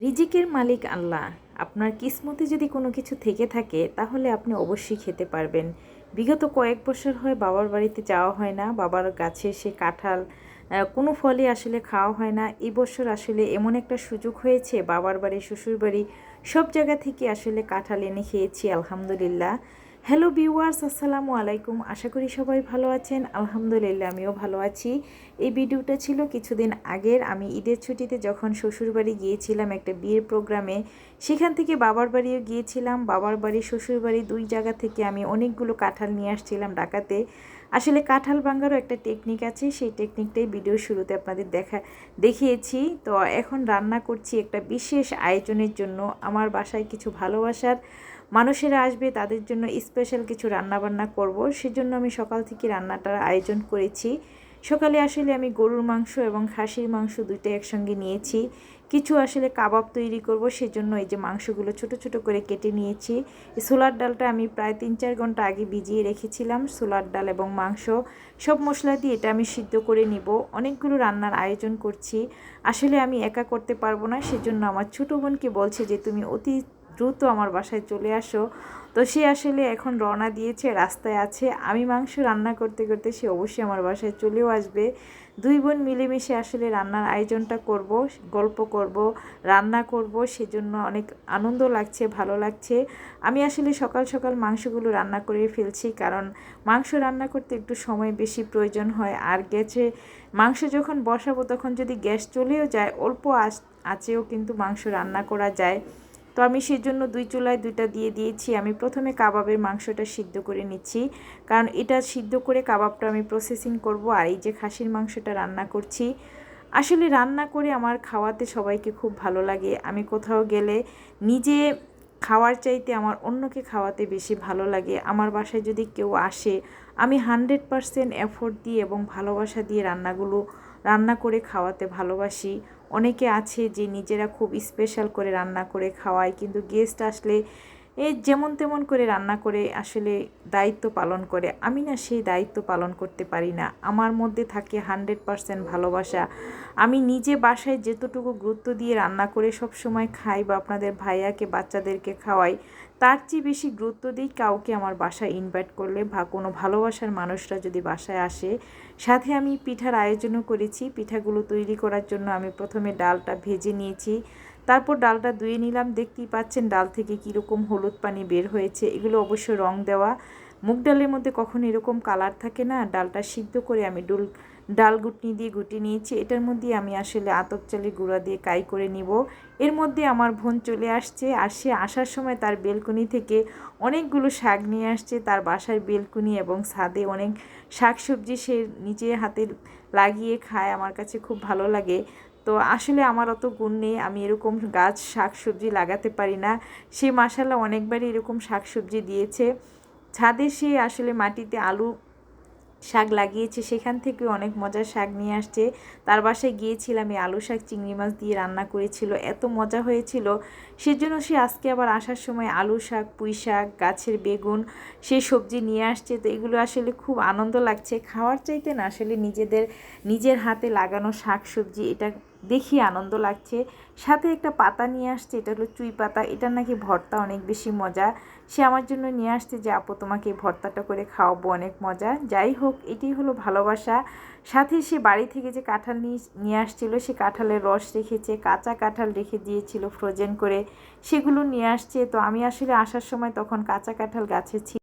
রিজিকের মালিক আল্লাহ। আপনার কিসমতে যদি কোনো কিছু থেকে থাকে, তাহলে আপনি অবশ্যই খেতে পারবেন। বিগত কয়েক বছর হয় বাবার বাড়িতে যাওয়া হয় না, বাবার গাছে সে কাঁঠাল কোনো ফলই আসলে খাওয়া হয় না। এই বছর আসলে এমন একটা সুযোগ হয়েছে, বাবার বাড়ি শ্বশুর বাড়ি সব জায়গা থেকে আসলে কাঁঠাল এনে খেয়েছি, আলহামদুলিল্লাহ। হ্যালো ভিউয়ার্স, আসসালামু আলাইকুম। আশা করি সবাই ভালো আছেন। আলহামদুলিল্লাহ, আমিও ভালো আছি। এই ভিডিওটা ছিল কিছুদিন আগের। আমি ঈদের ছুটিতে যখন শ্বশুরবাড়ি গিয়েছিলাম একটা বিয়ের প্রোগ্রামে, সেখান থেকে বাবার বাড়িও গিয়েছিলাম। বাবার বাড়ি, শ্বশুরবাড়ি দুই জায়গা থেকে আমি অনেকগুলো কাঁঠাল নিয়ে আসছিলাম ঢাকাতে। আসলে কাঁঠাল ভাঙ্গারও একটা টেকনিক আছে, সেই টেকনিকটাই ভিডিও শুরুতে আপনাদের দেখা, দেখিয়েছি। তো এখন রান্না করছি একটা বিশেষ আয়োজনের জন্য। আমার বাসায় কিছু ভালোবাসার মানুষেরা আসবে, তাদের জন্য স্পেশাল কিছু রান্নাবান্না করব। সেজন্য আমি সকাল থেকে রান্নাটার আয়োজন করেছি। সকালে আসলে আমি গরুর মাংস এবং খাসির মাংস দুইটা একসঙ্গে নিয়েছি। কিছু আসলে কাবাব তৈরি করব, সেজন্য এই যে মাংসগুলো ছোট ছোট করে কেটে নিয়েছি। সোলার ডালটা আমি প্রায় তিন চার ঘণ্টা আগে ভিজিয়ে রেখেছিলাম সোলার ডাল এবং মাংস। সব মশলা দিয়ে এটা আমি সিদ্ধ করে নিব। অনেকগুলো রান্নার আয়োজন করছি। আসলে আমি একা করতে পারব না, সেজন্য আমার ছোটো বোনকে বলছে যে, তুমি অতি দ্রুত আমার বাসায় চলে আসো। তো সে আসলে এখন রওনা দিয়েছে, রাস্তায় আছে। আমি মাংস রান্না করতে করতে সে অবশ্যই আমার বাসায় চলেও আসবে। দুই বোন মিলেমিশে আসলে রান্নার আয়োজনটা করব, গল্প করব, রান্না করব। সেজন্য অনেক আনন্দ লাগছে, ভালো লাগছে। আমি আসলে সকাল সকাল মাংসগুলো রান্না করে ফেলছি কারণ মাংস রান্না করতে একটু সময় বেশি প্রয়োজন হয়। আর গ্যাসে মাংস যখন বসাবো তখন যদি গ্যাস চলেও যায়, অল্প আঁচেও কিন্তু মাংস রান্না করা যায়। তো আমি সেজন্য দুই চুলায় দুইটা দিয়ে দিয়েছি। আমি প্রথমে কাবাবের মাংসটা সিদ্ধ করে নিচ্ছি। কারণ এটা সিদ্ধ করে কাবাবটা আমি প্রসেসিং করব আর এই যে খাসির মাংসটা রান্না করছি। আসলে রান্না করে আমার খাওয়াতে সবাইকে খুব ভালো লাগে। আমি কোথাও গেলে নিজে খাওয়ার চাইতে আমার অন্যকে খাওয়াতে বেশি ভালো লাগে। আমার বাসায় যদি কেউ আসে, আমি হানড্রেড পারসেন্ট এফোর্ট দিয়ে এবং ভালোবাসা দিয়ে রান্নাগুলো, রান্না করে খাওয়াতে ভালোবাসি। অনেকে আছে যে নিজেরা খুব স্পেশাল করে রান্না করে খাওয়ায়, কিন্তু গেস্ট আসলে এই যেমন তেমন করে রান্না করে আসলে দায়িত্ব পালন করে। আমি না সেই দায়িত্ব পালন করতে পারি না। আমার মধ্যে থাকে হানড্রেড পারসেন্ট ভালোবাসা। আমি নিজে বাসায় যেতটুকু গুরুত্ব দিয়ে রান্না করে সব সময় খাই বা আপনাদের ভাইয়াকে, বাচ্চাদেরকে খাওয়াই তার চেয়ে বেশি গুরুত্ব দিই কাউকে আমার বাসায় ইনভাইট করলে বা কোনো ভালোবাসার মানুষরা যদি বাসায় আসে, সাথে আমি পিঠার আয়োজনও করেছি। পিঠাগুলো তৈরি করার জন্য আমি প্রথমে ডালটা ভেজে নিয়েছি। তারপর ডালটা ধুয়ে নিলাম। দেখতেই পাচ্ছেন ডাল থেকে কীরকম হলুদ পানি বের হয়েছে। এগুলো অবশ্য রং দেওয়া। মুগ ডালের মধ্যে কখন এরকম কালার থাকে না। ডালটা সিদ্ধ করে আমি ডুল ডাল গুটনি দিয়ে গুটি নিয়েছি। এটার মধ্যে আমি আসলে আতপ চালের গুঁড়া দিয়ে কাই করে নিব। এর মধ্যে আমার বোন চলে আসছে আর সে আসার সময় তার বেলকুনি থেকে অনেকগুলো শাক নিয়ে আসছে। তার বাসার বেলকুনি এবং ছাদে অনেক শাক সবজি সে নিজে হাতে লাগিয়ে খায়। আমার কাছে খুব ভালো লাগে। তো আসলে আমার অত গুণ নেই। আমি এরকম গাছ শাক সবজি লাগাতে পারি না। সে মাসাল্লাহ অনেকবারই এরকম শাক সবজি দিয়েছে। ছাদে সে আসলে মাটিতে আলু শাক লাগিয়েছে, সেখান থেকে অনেক মজার শাক নিয়ে আসছে। তার বাসায় গিয়েছিলাম, এই আলু শাক, চিংড়ি মাছ দিয়ে রান্না করেছিল, এত মজা হয়েছিল। সেজন্য সে আজকে আবার আসার সময় আলু শাক, পুঁই শাক, গাছের বেগুন, সে সবজি নিয়ে আসছে। তো এগুলো আসলে খুব আনন্দ লাগছে। খাওয়ার চাইতে না আসলে নিজেদের, নিজের হাতে লাগানো শাক সবজি, এটা দেখি আনন্দ লাগছে। সাথে একটা পাতা নিয়ে আসছে, এটা হলো চুই পাতা। এটা নাকি ভর্তা অনেক বেশি মজা। সে আমার জন্য নিয়ে আসছে যে, আপু, তোমাকে এই ভর্তাটা করে খাওয়াবো, অনেক মজা। যাই হোক, এটাই হলো ভালোবাসা। সাথে সে বাড়ি থেকে যে কাঁঠাল নিয়ে আসছিল, সে কাঁঠালের রস রেখেছে, কাঁচা কাঁঠাল রেখে দিয়েছিল ফ্রোজেন করে। সেগুলো নিয়ে আসছে। তো আমি আসলে আসার সময় তখন কাঁচা কাঁঠাল গাছে ছিল